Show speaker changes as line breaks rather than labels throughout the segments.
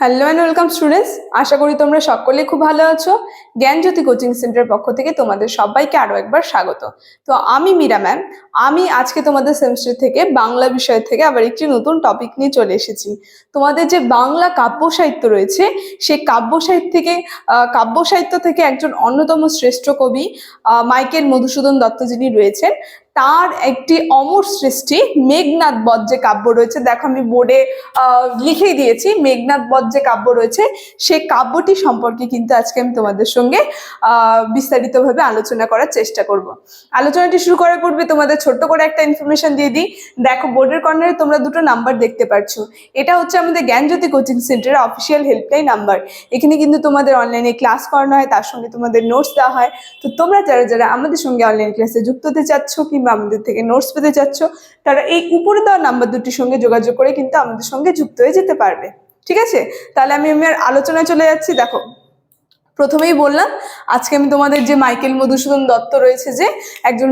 Hello and welcome students আশা করি তোমরা সকলে খুব ভালো আছো। জ্ঞানজ্যোতি কোচিং সেন্টারের পক্ষ থেকে তোমাদের সবাইকে আরও একবার স্বাগত। তো আমি মীরা ম্যাম। আমি আজকে তোমাদের সেমিস্টার থেকে বাংলা বিষয় থেকে আবার একটি নতুন টপিক নিয়ে চলে এসেছি। তোমাদের যে বাংলা কাব্য সাহিত্য রয়েছে, সেই কাব্য সাহিত্য থেকে কাব্য সাহিত্য থেকে একজন অন্যতম শ্রেষ্ঠ কবি মাইকেল মধুসূদন দত্ত যিনি রয়েছেন। তার একটি অমর সৃষ্টি মেঘনাথ বধ যে কাব্য রয়েছে। দেখো আমি বোর্ডে লিখেই দিয়েছি মেঘনাথ বধ যে কাব্য রয়েছে। সেই কাব্যটি সম্পর্কে কিন্তু আজকে আমি তোমাদের সঙ্গে বিস্তারিতভাবে আলোচনা করার চেষ্টা করব। আলোচনাটি শুরু করার পূর্বে তোমাদের ছোট্ট করে একটা ইনফরমেশন দিয়ে দিই। দেখো, বোর্ডের কর্নারে তোমরা দুটো নাম্বার দেখতে পাচ্ছ এটা হচ্ছে আমাদের জ্ঞানজ্যোতি কোচিং সেন্টারের অফিসিয়াল হেল্পলাইন নাম্বার এখানে কিন্তু তোমাদের অনলাইনে ক্লাস করানো হয়, তার সঙ্গে তোমাদের নোটস দেওয়া হয়। তো তোমরা যারা যারা আমাদের সঙ্গে অনলাইন ক্লাসে যুক্ত হতে চাচ্ছ কিংবা আমাদের থেকে নোটস পেতে চাচ্ছ, তারা এই উপরে দেওয়া নাম্বার দুটির সঙ্গে যোগাযোগ করে কিন্তু আমাদের সঙ্গে যুক্ত হয়ে যেতে পারবে। ঠিক আছে? তাহলে আমি আমি আর আলোচনায় চলে যাচ্ছি। দেখো, প্রথমেই বললাম, আজকে আমি তোমাদের যে মাইকেল মধুসূদন দত্ত রয়েছে যে, একজন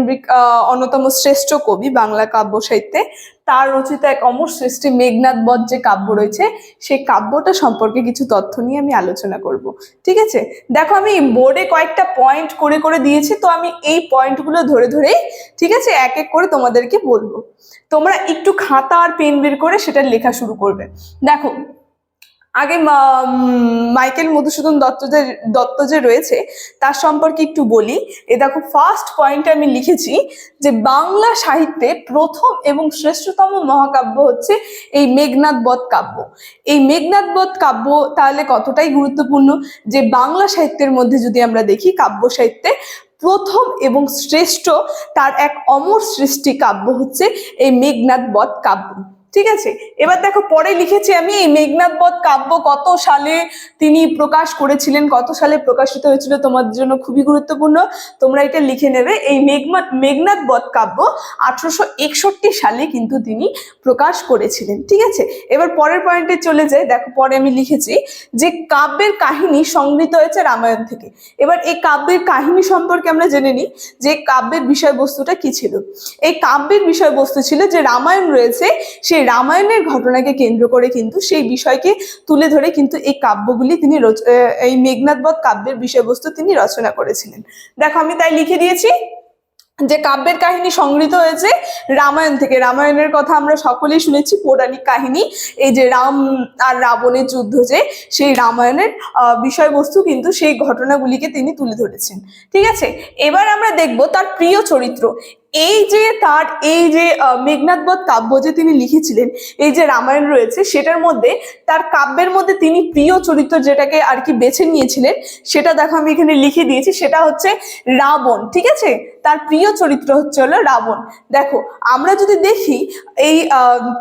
অন্যতম শ্রেষ্ঠ কবি বাংলা কাব্য সাহিত্যে তার রচিত এক অমর সৃষ্টি মেঘনাথ বধ যে কাব্য রয়েছে, সেই কাব্যটা সম্পর্কে কিছু তথ্য নিয়ে আমি আলোচনা করব। ঠিক আছে? দেখো, আমি বোর্ডে কয়েকটা পয়েন্ট করে করে দিয়েছি, তো আমি এই পয়েন্টগুলো ধরে ধরেই, ঠিক আছে, এক এক করে তোমাদেরকে বলব। তোমরা একটু খাতা আর পেন বের করে সেটা লেখা শুরু করবে। দেখো আগে মাইকেল মধুসূদন দত্ত যে দত্ত যে রয়েছে, তার সম্পর্কে একটু বলি। এ দেখো ফার্স্ট পয়েন্টে আমি লিখেছি যে, বাংলা সাহিত্যে প্রথম এবং শ্রেষ্ঠতম মহাকাব্য হচ্ছে এই মেঘনাথ বধ কাব্য। এই মেঘনাথ বধ কাব্য তাহলে কতটাই গুরুত্বপূর্ণ? যে, বাংলা সাহিত্যের মধ্যে যদি আমরা দেখি, কাব্য সাহিত্যে প্রথম এবং শ্রেষ্ঠ তার এক অমর সৃষ্টি কাব্য হচ্ছে এই মেঘনাথ বধ কাব্য। ঠিক আছে? এবার দেখো, পরে লিখেছি আমি, এই মেঘনাথ বধ কাব্য কত সালে তিনি প্রকাশ করেছিলেন, কত সালে প্রকাশিত হয়েছিল তোমাদের জন্য খুবই গুরুত্বপূর্ণ। তোমরা এটা লিখে নেবে, এই মেঘনাথ মেঘনাথ বধ কাব্য আঠারোশো একষট্টি সালে কিন্তু তিনি প্রকাশ করেছিলেন, ঠিক আছে? এবার পরের পয়েন্টে চলে যাই, দেখো, পরে আমি লিখেছি যে কাব্যের কাহিনী সংগৃহীত হয়েছে রামায়ণ থেকে। এবার এই কাব্যের কাহিনী সম্পর্কে আমরা জেনে নিই যে কাব্যের বিষয়বস্তুটা কি ছিল। এই কাব্যের বিষয়বস্তু ছিল যে রামায়ণ রয়েছে, সেই রামায়ণের ঘটনাকে কেন্দ্র করে কিন্তু সেই বিষয়কে তুলে ধরে কিন্তু এই কাব্যগুলি তিনি এই মেঘনাথবধ কাব্যের বিষয়বস্তু তিনি রচনা করেছিলেন। দেখো, আমি তাই লিখে দিয়েছি যে কাব্যের কাহিনী সংগৃহীত হয়েছে রামায়ণ থেকে। রামায়ণের কথা আমরা সকলেই শুনেছি, পৌরাণিক কাহিনী। এই যে রাম আর রাবণের যুদ্ধ যে, সেই রামায়ণের বিষয়বস্তু কিন্তু সেই ঘটনাগুলিকে তিনি তুলে ধরেছেন। ঠিক আছে? এবার আমরা দেখব তার প্রিয় চরিত্র। এই যে তার, এই যে মেঘনাথবধ কাব্য যে তিনি লিখেছিলেন, এই যে রামায়ণ রয়েছে, সেটার মধ্যে, তার কাব্যের মধ্যে তিনি প্রিয় চরিত্র যেটাকে আর কি বেছে নিয়েছিলেন, সেটা দেখো আমি এখানে লিখে দিয়েছি, সেটা হচ্ছে রাবণ, ঠিক আছে? তার প্রিয় চরিত্র হচ্ছে হলো রাবণ। দেখো, আমরা যদি দেখি, এই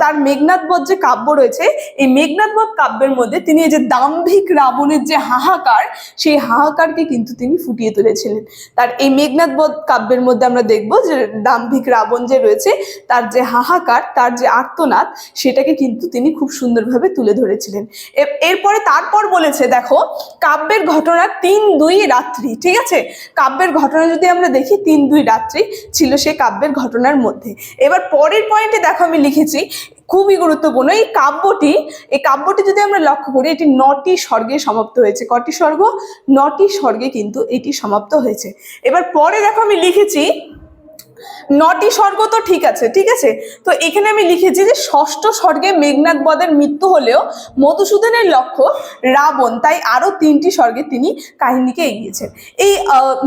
তার তার মেঘনাথবধ যে কাব্য রয়েছে, এই মেঘনাথবধ কাব্যের মধ্যে তিনি এই যে দাম্ভিক রাবণের যে হাহাকার, সেই হাহাকারকে কিন্তু তিনি ফুটিয়ে তুলেছিলেন। তার এই মেঘনাথবধ কাব্যের মধ্যে আমরা দেখব যে দাম্ভিক রাবণ যে রয়েছে, তার যে হাহাকার, তার যে আর্তনাদ, সেটাকে কিন্তু তিনি খুব সুন্দরভাবে তুলে ধরেছিলেন। এরপরে তারপর বলেছে, দেখো, কাব্যের ঘটনা তিন দুই রাত্রি, ঠিক আছে? কাব্যের ঘটনা যদি আমরা দেখি, তিন দুই রাত্রি ছিল সে কাব্যের ঘটনার মধ্যে। এবার পরের পয়েন্টে দেখো আমি লিখেছি, খুবই গুরুত্বপূর্ণ, এই কাব্যটি এই কাব্যটি যদি আমরা লক্ষ্য করি, এটি নটি স্বর্গে সমাপ্ত হয়েছে। কটি স্বর্গ? নটি স্বর্গে কিন্তু এটি সমাপ্ত হয়েছে। এবার পরে দেখো আমি লিখেছি নটি স্বর্গ তো ঠিক আছে ঠিক আছে? তো এখানে আমি লিখেছি যে ষষ্ঠ স্বর্গে মেঘনাথ বধের মৃত্যু হলেও মধুসূদনের লক্ষ্য রাবণ, তাই আরও তিনটি স্বর্গে তিনি কাহিনীকে এগিয়েছেন। এই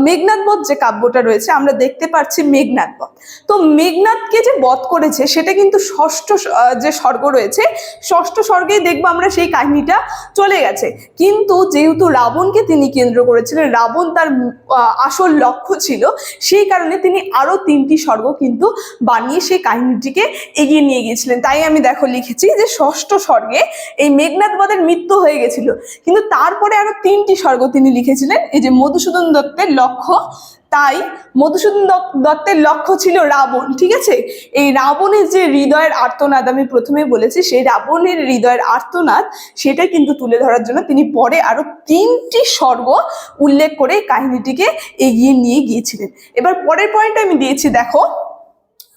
মেঘনাথ বধ যে কাব্যটা রয়েছে, আমরা দেখতে পাচ্ছি মেঘনাথ বধ। তো মেঘনাথকে যে বধ করেছে, সেটা কিন্তু ষষ্ঠ যে স্বর্গ রয়েছে, ষষ্ঠ স্বর্গেই দেখব আমরা সেই কাহিনীটা চলে গেছে। কিন্তু যেহেতু রাবণকে তিনি কেন্দ্র করেছিলেন, রাবণ তার আসল লক্ষ্য ছিল, সেই কারণে তিনি আরও তিনটি স্বর্গ কিন্তু বানিয়ে সেই কাহিনীটিকে এগিয়ে নিয়ে গিয়েছিলেন। তাই আমি দেখো লিখেছি যে ষষ্ঠ স্বর্গে এই মেঘনাথ বধের মৃত্যু হয়ে গেছিল। কিন্তু তারপরে আরও তিনটি স্বর্গ তিনি লিখেছিলেন। এই যে মধুসূদন দত্তের লক্ষ্য তাই মধুসূদন দত্তের লক্ষ্য ছিল রাবণ, ঠিক আছে? এই রাবণের যে হৃদয়ের আর্তনাদ, আমি প্রথমে বলেছি, সেই রাবণের হৃদয়ের আর্তনাদ, সেটা কিন্তু তুলে ধরার জন্য তিনি পরে আরও তিনটি স্বর্গ উল্লেখ করে কাহিনীটিকে এগিয়ে নিয়ে গিয়েছিলেন। এবার পরের পয়েন্ট আমি দিয়েছি, দেখো।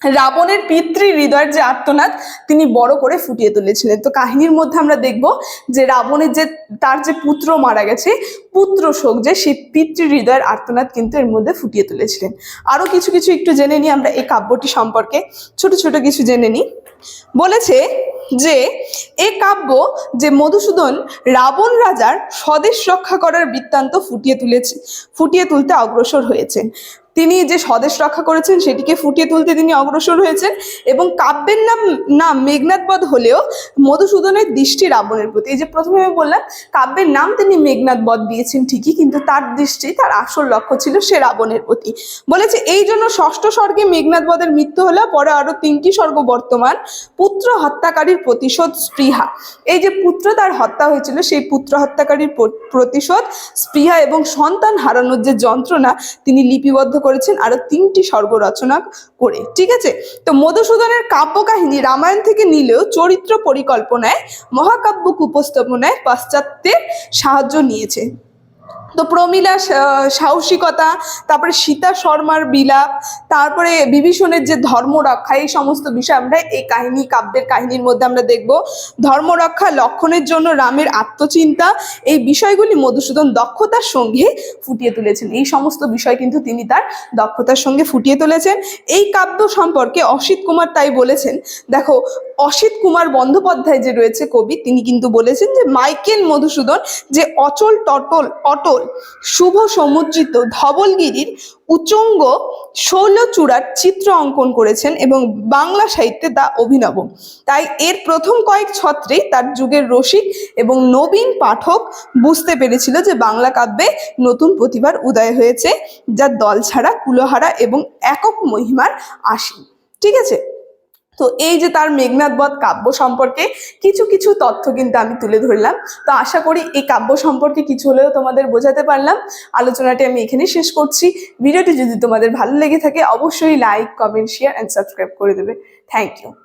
রাবণের পিতৃ হৃদয়ের যে আর্তনাদ, তিনি বড় করে ফুটিয়ে তুলেছিলেন। তো কাহিনীর মধ্যে আমরা দেখব যে রাবণের যে, তার যে পুত্র মারা গেছে, পুত্র শোক যে, সেই পিতৃ হৃদয়ের আর্তনাদ কিন্তু এর মধ্যে ফুটিয়ে তুলেছিলেন। আরও কিছু কিছু একটু জেনে নিই আমরা এই কাব্যটি সম্পর্কে। ছোট ছোট কিছু জেনে নিই। বলেছে যে, এ কাব্য যে মধুসূদন রাবণ রাজার স্বদেশ রক্ষা করার বৃত্তান্ত ফুটিয়ে তুলেছে, ফুটিয়ে তুলতে অগ্রসর হয়েছেন। তিনি যে স্বদেশ রক্ষা করেছেন সেটিকে ফুটিয়ে তুলতে তিনি অগ্রসর হয়েছেন এবং কাব্যের নাম নাম মেঘনাথবধ হলেও মধুসূদনের দৃষ্টি রাবণের প্রতি। এই যে প্রথমে আমি বললাম, কাব্যের নাম তিনি মেঘনাথবধ দিয়েছেন ঠিকই, কিন্তু তার দৃষ্টি, তার আসল লক্ষ্য ছিল সে রাবণের প্রতি। বলেছে, এই জন্য ষষ্ঠ স্বর্গে মেঘনাথবধের মৃত্যু হলেও পরে আরও তিনটি স্বর্গ বর্তমান, পুত্র হত্যাকারীর প্রতিশোধ স্পৃহা। এই যে পুত্র তার হত্যা হয়েছিল, সেই পুত্র হত্যাকারীর প্রতিশোধ স্পৃহা এবং সন্তান হারানোর যে যন্ত্রণা তিনি লিপিবদ্ধ করেছেন আরও তিনটি স্বর্গ রচনা করে, ঠিক আছে? তো মধুসূদনের কাব্যকাহিনী রামায়ণ থেকে নিলেও চরিত্র পরিকল্পনায়, মহাকাব্যক উপস্থাপনায় পাশ্চাত্যের সাহায্য নিয়েছে। তো প্রমীলা সাহসিকতা, তারপরে সীতা শর্মার বিলাপ তারপরে বিভীষণের যে ধর্ম রক্ষা এই সমস্ত বিষয় আমরা এই কাহিনী, কাব্যের কাহিনীর মধ্যে আমরা দেখব। ধর্ম রক্ষা লক্ষণের জন্য রামের আত্মচিন্তা, এই বিষয়গুলি মধুসূদন দক্ষতার সঙ্গে ফুটিয়ে তুলেছেন। এই সমস্ত বিষয় কিন্তু তিনি তার দক্ষতার সঙ্গে ফুটিয়ে তুলেছেন। এই কাব্য সম্পর্কে অসিত কুমার তাই বলেছেন, দেখো, অসিত কুমার বন্দ্যোপাধ্যায় যে রয়েছে কবি, তিনি কিন্তু বলেছেন যে মাইকেল মধুসূদন যে অচল, টটল, অটল, শুভ সমুদ্রিত ধবলগিরির উচঙ্গ শৈলচূড়ার চিত্র অঙ্কন করেছেন এবং বাংলা সাহিত্যে তা অভিনব। তাই এর প্রথম কয়েক ছত্রে তার যুগের রসিক এবং নবীন পাঠক বুঝতে পেরেছিল যে বাংলা কাব্যে নতুন প্রতিভার উদয় হয়েছে, যা দল ছাড়া, কুলহারা এবং একক মহিমার আসীন। ঠিক আছে? তো এই যে তার মেঘনাথ বধ কাব্য সম্পর্কে কিছু কিছু তথ্য কিন্তু আমি তুলে ধরলাম। তো আশা করি এই কাব্য সম্পর্কে কিছু হলেও তোমাদের বোঝাতে পারলাম। আলোচনাটি আমি এখানে শেষ করছি। ভিডিওটি যদি তোমাদের ভালো লেগে থাকে, অবশ্যই like comment share and subscribe করে দেবে। Thank you